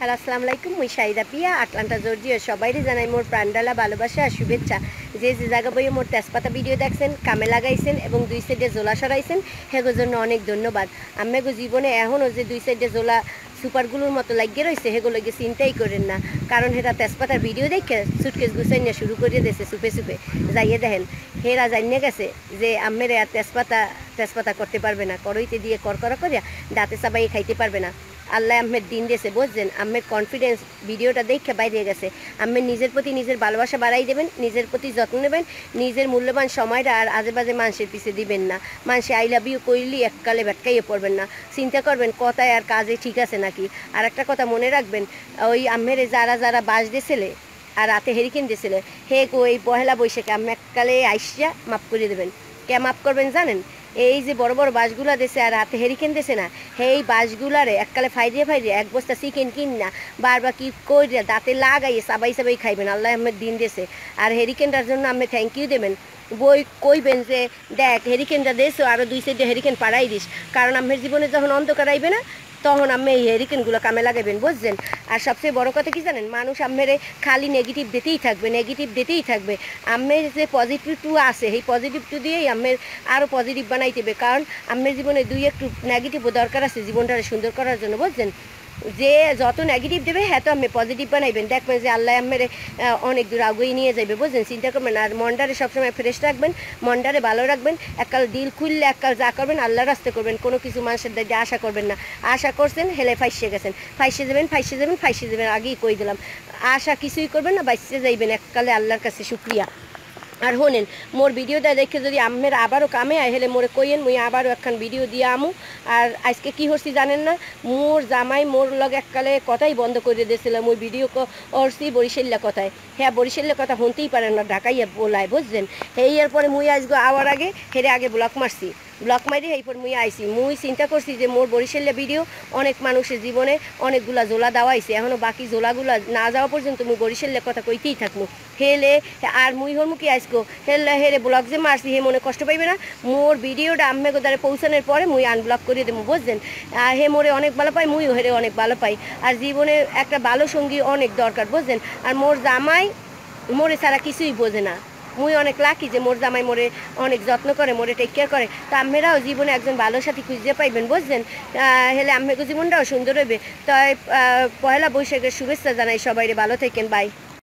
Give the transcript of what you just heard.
Hello, আসসালামু আলাইকুম। মুই শাহিদা পিয়া আটলান্টা জর্জিও সবাইরে জানাই মোর প্রাণডালা ভালোবাসা আর শুভেচ্ছা। যে যে জায়গা বইয়ে মোর তেজপাতা ভিডিও দেখছেন, কামে লাগাইছেন এবং দুই সাইডে জোলা সরাইছেন, হেগোর জন্য অনেক ধন্যবাদ। আম্মেগো জীবনে এখনও যে দুই সাইডে জোলা সুপারগুলোর মতো লাগিয়ে রয়েছে গিয়ে চিন্তাই করেন না। কারণ হেরা তেজপাতার ভিডিও দেখে সুটকেস গুছাই নিয়ে শুরু করে দিয়েছে সুপে সুপে। যাইয়ে দেখেন, হেরা জানিয়ে গেছে যে আম্মের আর তেজপাতা তেজপাতা করতে পারবে না। করইতে দিয়ে করকরা করিয়া দাঁতে চাবাই খাইতে পারবে না। আল্লাহ আহমেদ দিন দিয়েছে, বুঝছেন? আম্মের কনফিডেন্স ভিডিওটা দেখে বাইরে গেছে। আম্মের নিজের প্রতি নিজের ভালোবাসা বাড়াই দেবেন, নিজের প্রতি যত্ন নেবেন, নিজের মূল্যবান সময়টা আর আজে বাজে মানুষের পিছিয়ে দিবেন না। মানুষে আই লাভ ইউ কইলি এককালে ব্যাটকাইয়ে পড়বেন না। চিন্তা করবেন, কথায় আর কাজে ঠিক আছে নাকি? আর একটা কথা মনে রাখবেন, ওই আম্মের যারা যারা বাস দিয়েছিলে আর রাতে হেরিকেন দিয়েছিলে, হে গো, এই পহেলা বৈশাখে আম্মে এককালে আইসিয়া মাফ করে দেবেন। কে মাফ করবেন জানেন? এই যে বড় বড় বাসগুলা দেশে আর হাতে হেরিকেন দেশে না এই বাসগুলারে এককালে ফাইরিয়ে ফাইরিয়ে এক বস্তা চিকেন কিন না, বারবার কি কইরা দাঁতে লাগাইয়ে সাবাই সাবাই খাইবেন, আল্লাহ আহমেদ দিন দেশে আর হেরিকেনটার জন্য আমি থ্যাংক ইউ দেবেন। বই কইবেন যে, দেখ হেরিকেনটা দেশো আরও দুই সাইডে হেরিকেন পাড়াই দিস। কারণ আমের জীবনে যখন অন্ধকার আইবে না, তখন আমি এই হেরিকেনগুলো কামে লাগাবেন বুঝছেন? আর সবচেয়ে বড় কথা কি জানেন? মানুষ আমেরে খালি নেগেটিভ দিতেই থাকবে নেগেটিভ দিতেই থাকবে। আমের যে পজিটিভ টু আছে, সেই পজিটিভ টু দিয়েই আমের আরও পজিটিভ বানাইতে হবে। কারণ আমের জীবনে দুই একটু নেগেটিভও দরকার আছে জীবনটাকে সুন্দর করার জন্য, বুঝছেন? যে যত নেগেটিভ দেবে হ্যাঁ তো আমি পজিটিভ বানাইবেন। দেখবেন যে আল্লাহ আমের অনেক দূর আগুয়ে নিয়ে যাবে বুঝলেন? চিন্তা করবেন আর মনটারে সবসময় ফ্রেশ রাখবেন, মনটারে ভালো রাখবেন। এককাল দিল খুললে এককাল যা করবেন আল্লাহ রাস্তে করবেন। কোনো কিছু মানুষের দায়িত্বে আশা করবেন না। আশা করছেন, হেলে ফাইসে গেছেন। ফাইসে যাবেন ফাইসে যাবেন ফাইসে যাবেন। আগেই কই দিলাম। আশা কিছুই করবেন না, বাইসে যাইবেন। এককালে আল্লাহর কাছে শুক্রিয়া। আর শোনেন মোর ভিডিওটা দেখে যদি আমের আবারও কামে আয়, হলে মোরে কইয়েন, মুই আবারও একখান ভিডিও দিয়ে আমু। আর আজকে কি হচ্ছি জানেন না, মোর জামাই মোর লগে এককালে কথাই বন্ধ করে দিয়েছিল, মুই ভিডিও করছি বরিশাল্লা কথায়। হ্যাঁ বরিশাল্লা কথা শুনতেই পারেন না, ঢাকাইয়া বলায়, বুঝছেন? এই ইয়ার পরে মুই আজকে আওয়ার আগে, হেরে আগে ব্লক মারছি। ব্লক মারি এই পর মুই আইছি। মুই চিন্তা করছি যে মোর বরিশাল্লা ভিডিও অনেক মানুষের জীবনে অনেকগুলা জোলা দেওয়া হয়েছে এখনও বাকি জোলাগুলা না যাওয়া পর্যন্ত মুই বরিশাল্লা কথা কইতেই থাকব। হেলে আর মুই হর মুখে আইসকো হেলে হেরে ব্লক যে মারছি, হে মনে কষ্ট পাইবে না? মোর ভিডিওটা আম্মে গোদারে পৌঁছানোর পরে মুই আনব্লক করে দেবো, বুঝছেন? আর হে মোরে অনেক ভালো পাই, মুইও হেরে অনেক ভালো পাই। আর জীবনে একটা ভালো সঙ্গী অনেক দরকার, বুঝছেন? আর মোর জামাই মোরে ছাড়া কিছুই বোঝে না। মুই অনেক লাকি যে মোর জামাই মোরে অনেক যত্ন করে মোরে টেক কেয়ার করে। তো আম্মেরাও জীবনে একজন ভালো সাথী খুঁজতে পাইবেন বুঝছেন? আহ, হেলে আম্মেকে জীবনটাও সুন্দর হইবে। তাই পয়লা বৈশাখের শুভেচ্ছা জানাই সবাই ভালো থাকেন বাই